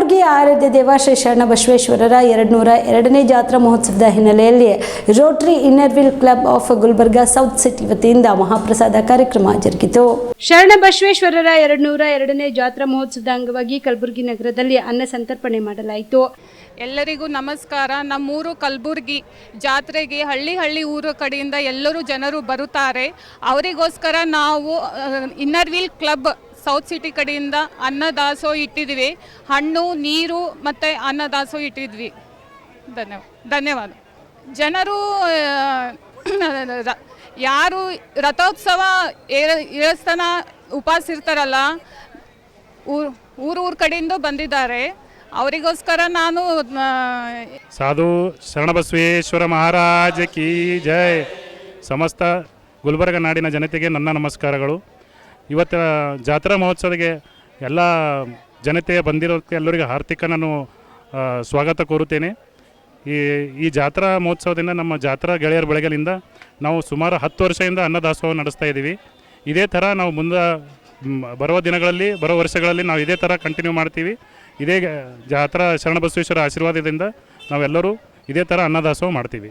ಕಲಬುರಗಿ ಆರಾಧ್ಯ ದೇವ ಶ್ರೀ ಶರಣ ಬಸವೇಶ್ವರರ ಎರಡುನೂರ ಎರಡನೇ ಜಾತ್ರಾ ಮಹೋತ್ಸವದ ಹಿನ್ನೆಲೆಯಲ್ಲಿ rotary inner wheel club of Gulbarga south city ವತಿಯಿಂದ ಮಹಾಪ್ರಸಾದ ಕಾರ್ಯಕ್ರಮ ಜರುಗಿತು. ಶರಣ ಬಸವೇಶ್ವರರ ಎರಡುನೂರ ಎರಡನೇ ಜಾತ್ರಾ ಮಹೋತ್ಸವದ ಅಂಗವಾಗಿ ಕಲಬುರಗಿ ನಗರದಲ್ಲಿ ಅನ್ನ ಸಂತರ್ಪಣೆ ಮಾಡಲಾಯಿತು. ಎಲ್ಲರಿಗೂ ನಮಸ್ಕಾರ. ನಮ್ಮೂರು ಕಲಬುರಗಿ ಜಾತ್ರೆಗೆ ಹಳ್ಳಿ ಹಳ್ಳಿ ಊರು ಕಡೆಯಿಂದ ಎಲ್ಲರೂ ಜನರು ಬರುತ್ತಾರೆ. ಅವರಿಗೋಸ್ಕರ ನಾವು inner wheel club south city ಕಡೆಯಿಂದ ಅನ್ನದಾಸೋ ಇಟ್ಟಿದ್ವಿ. ಹಣ್ಣು, ನೀರು ಮತ್ತು ಅನ್ನದಾಸೋ ಇಟ್ಟಿದ್ವಿ. ಧನ್ಯವಾದ ಧನ್ಯವಾದ. ಜನರು ಯಾರು ರಥೋತ್ಸವ ಏಳಸ್ತನ ಉಪವಾಸ ಇರ್ತಾರಲ್ಲ ಊರು ಊರು, ಊರ ಕಡೆಯಿಂದ ಬಂದಿದ್ದಾರೆ. ಅವರಿಗೋಸ್ಕರ ನಾನು ಸಾಧು ಶರಣಬಸವೇಶ್ವರ ಮಹಾರಾಜ ಕಿ ಜೈ. ಸಮಸ್ತ ಗುಲ್ಬರ್ಗ ನಾಡಿನ ಜನತೆಗೆ ನನ್ನ ನಮಸ್ಕಾರಗಳು. ಇವತ್ತು ಜಾತ್ರಾ ಮಹೋತ್ಸವಕ್ಕೆ ಎಲ್ಲ ಜನತೆ ಬಂದಿರೋದಕ್ಕೆ ಎಲ್ಲರಿಗೂ ಹಾರ್ದಿಕ ನಾನು ಸ್ವಾಗತ ಕೋರುತ್ತೇನೆ. ಈ ಈ ಜಾತ್ರಾ ಮಹೋತ್ಸವದಿಂದ ನಮ್ಮ ಜಾತ್ರಾ ಗೆಳೆಯರ ಬೆಳೆಗಳಿಂದ ನಾವು ಸುಮಾರು ಹತ್ತು ವರ್ಷದಿಂದ ಅನ್ನದಾಸೋಹ ನಡೆಸ್ತಾ ಇದ್ದೀವಿ. ಇದೇ ಥರ ನಾವು ಮುಂದೆ ಬರುವ ದಿನಗಳಲ್ಲಿ ಬರೋ ವರ್ಷಗಳಲ್ಲಿ ನಾವು ಇದೇ ಥರ ಕಂಟಿನ್ಯೂ ಮಾಡ್ತೀವಿ. ಇದೇ ಜಾತ್ರಾ ಜಾತ್ರಾ ಶರಣಬಸವೇಶ್ವರ ಆಶೀರ್ವಾದದಿಂದ ನಾವೆಲ್ಲರೂ ಇದೇ ಥರ ಅನ್ನದಾಸೋಹ ಮಾಡ್ತೀವಿ.